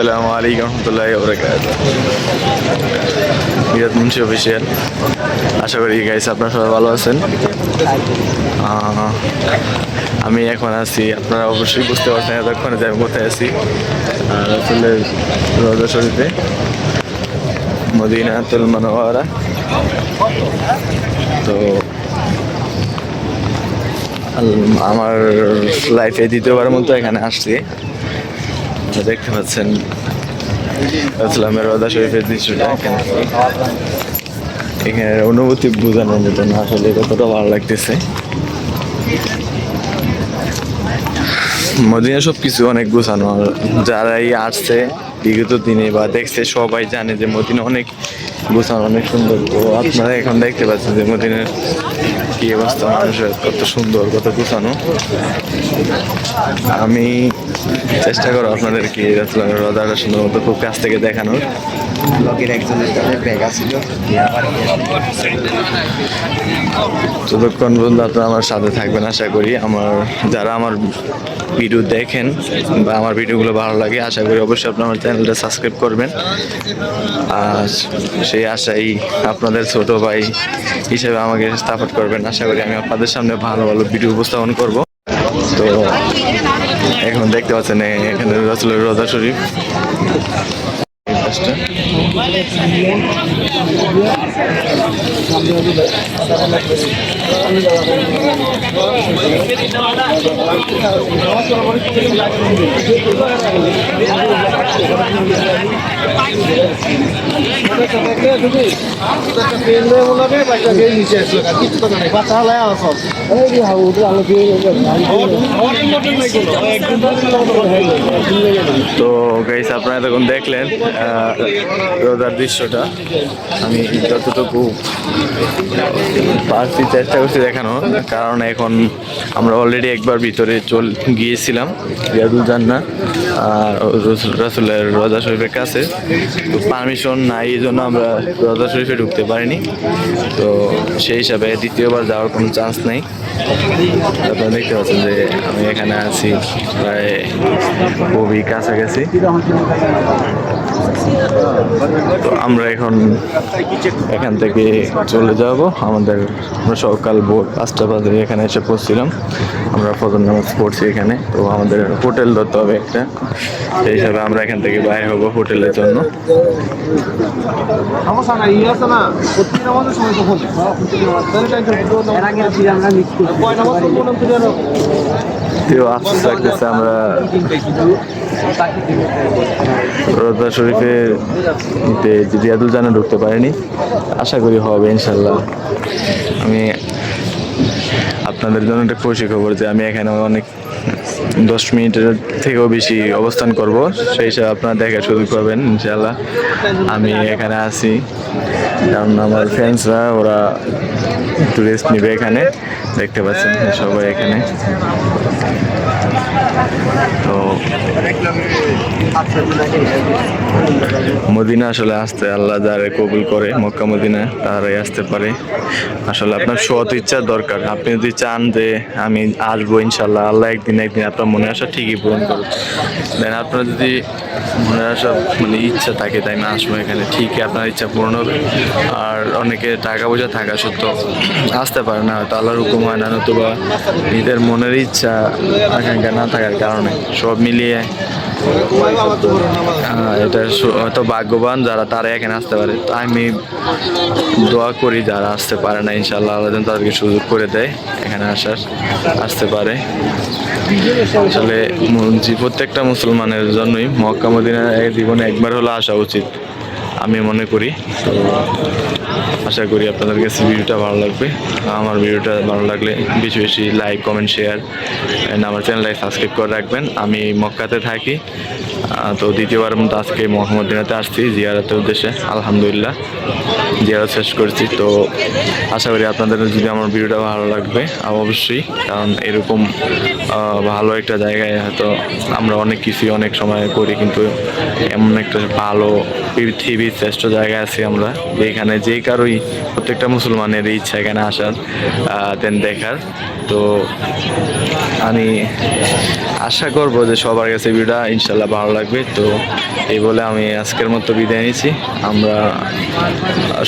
আসসালামু আলাইকুম রহমতুল্লাহ বরকাত মিরাজ মুন্সি অফিসিয়াল। আশা করি গাইস আপনারা সবাই ভালো আছেন। আমি এখন আছি, আপনারা অবশ্যই বুঝতে পারছেন এতক্ষণে যে আমি কোথায় আছি। আর আসলে রোজা শরীফে মদিনাতুল মনোয়ারা তো আমার লাইফে দ্বিতীয়বার মতো এখানে আসছি। আপনারা দেখতে পাচ্ছেন। ইসলামের রোজা শরীফের দৃশ্যটা এখানে অনুভূতি বোঝানোর মতো না আসলে কতটা ভালো লাগতেছে। মদিনা সব কিছু অনেক গোছানো। যারাই আসছে, বিগত দিনে বা দেখছে, সবাই জানে যে মদিনা অনেক গোছানো, অনেক সুন্দর। তো আপনারা এখন দেখতে পাচ্ছেন যে মদিনার কি অবস্থা, মানুষের কত সুন্দর, কত গোছানো। আমি চেষ্টা করো আপনাদেরকে রাসুলের রোজাটা সুন্দর মতো খুব কাছ থেকে দেখানোর। ব্লগের একজনের সাথে ব্যাগ যতক্ষণ পর্যন্ত আপনারা আমার সাথে থাকবেন আশা করি। আমার যারা আমার ভিডিও দেখেন বা আমার ভিডিওগুলো ভালো লাগে আশা করি অবশ্যই আপনার আমার চ্যানেলটা সাবস্ক্রাইব করবেন। আর সেই আশাই আপনাদের ছোট ভাই হিসেবে আমাকে সাপোর্ট করবেন। আশা করি আমি আপনাদের সামনে ভালো ভালো ভিডিও উপস্থাপন করব। তো এখন দেখতে পাচ্ছেন এখানে রসুলের রোজা শরীফ। তো গাইস আপনারা তখন দেখলেন রোজার দৃশ্যটা। আমি যতটুকু পারছি চেষ্টা করছি দেখানো কারণ এখন আমরা অলরেডি একবার ভিতরে চল গিয়েছিলাম রিয়াদুল জান্না আর রসুল- রাসুলের রোজা শরীফের কাছে। তো পারমিশন নাই এই জন্য আমরা রোজা শরীফে ঢুকতে পারিনি। তো সেই হিসাবে দ্বিতীয়বার যাওয়ার কোনো চান্স নেই। আপনারা দেখতে পাচ্ছেন যে আমি এখানে আছি প্রায় খুবই কাছাকাছি। তো আমরা এখন এখান থেকে চলে যাব। আমাদের আমরা সকাল ভোর পাঁচটা বাজে এখানে এসে পড়ছিলাম আমরা ফজর নামাজ পড়ছি এখানে। তো আমাদের হোটেল ধরতে হবে একটা। সেই হিসাবে আমরা এখান থেকে বাইরে হব হোটেলের জন্য। সমস্যা নাই ই আছে না প্রতি নামাজের সময় তো আফসোস লাগতেছে আমরা রোজা শরীফে রিয়াদুল জানা ঢুকতে পারিনি, আশা করি হবে ইনশাল্লাহ। আমি আপনাদের জন্য একটা খুশি খবর যে আমি এখানে অনেক দশ মিনিটের থেকেও বেশি অবস্থান করব। সেই হিসাবে আপনারা দেখার সুযোগ পাবেন ইনশাল্লাহ আমি এখানে আছি। কারণ আমার ফ্রেন্ডসরা ওরা একটু রেস্ট নিবে এখানে। দেখতে পাচ্ছেন সবাই এখানে। মদিনা আসলে আসতে আল্লাহ যারে কবুল করে, মক্কা মদিনা তারাই আসতে পারে। আসলে আপনার সৎ ইচ্ছা দরকার। আপনি যদি চান যে আমি আসব ইনশাল্লাহ আল্লাহ একদিন একদিন আপনার মনে আসা ঠিকই পূরণ করবে দেন আপনার যদি মনে আসা মানে ইচ্ছা থাকে তাই না আসব এখানে, ঠিকই আপনার ইচ্ছা পূরণ হবে। আর অনেকে টাকা পয়সা থাকা সত্ত্বেও আসতে পারে না, হয়তো আল্লাহর হুকুম হয় না, নতুবা নিজের মনের ইচ্ছা, আকাঙ্ক্ষা না থাকার কারণে সব মিলিয়ে এটা হয়তো ভাগ্যবান যারা তারা এখানে আসতে পারে। তো আমি দোয়া করি যারা আসতে পারে না ইনশাল্লাহ আল্লাহ তাদেরকে সুযোগ করে দেয় এখানে আসার, আসতে পারে। আসলে প্রত্যেকটা মুসলমানের জন্যই মক্কা জীবনে একবার হলো আসা উচিত। আমি মনে করি। তো আশা করি আপনাদের কাছে ভিডিওটা ভালো লাগবে। আমার ভিডিওটা ভালো লাগলে বেশি বেশি লাইক কমেন্ট শেয়ার অ্যান্ড আমার চ্যানেলটাকে সাবস্ক্রাইব করে রাখবেন। আমি মক্কাতে থাকি। তো দ্বিতীয়বার মতো আজকে মোহাম্মদিনাতে আসছি জিয়ারতের উদ্দেশ্যে। আলহামদুলিল্লাহ, জিয়ারত শেষ করছি। তো আশা করি আপনাদের যদি আমার ভিডিওটা ভালো লাগবে, অবশ্যই। কারণ এরকম ভালো একটা জায়গায় হয়তো আমরা অনেক কিছুই অনেক সময় করি, কিন্তু এমন একটা ভালো পৃথিবী খুবই শ্রেষ্ঠ জায়গায় আছি আমরা। এখানে যে কারোই প্রত্যেকটা মুসলমানের ইচ্ছা এখানে আসার দেন দেখার। তো আমি আশা করব যে সবার কাছে ভিডিওটা ইনশাল্লাহ ভালো লাগবে। তো এই বলে আমি আজকের মতো বিদায় নিচ্ছি। আমরা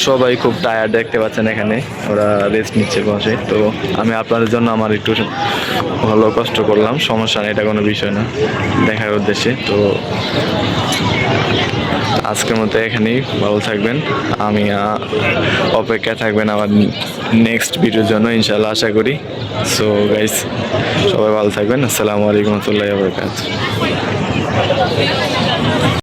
সবাই খুব টায়ার্ড দেখতে পাচ্ছেন এখানে, ওরা রেস্ট নিচ্ছে বসে। তো আমি আপনাদের জন্য আমার একটু ভালো কষ্ট করলাম, সমস্যা নেই, এটা কোনো বিষয় না। দেখার উদ্দেশ্যে, তো আজকের মতো এখানেই ভালো থাকবেন। আমি অপেক্ষা অপেক্ষায় থাকবেন আমার নেক্সট ভিডিওর জন্য ইনশাল্লাহ আশা করি। সো গাইস সবাই ভালো থাকবেন। আসসালামু আলাইকুম রহমতুল্লাহ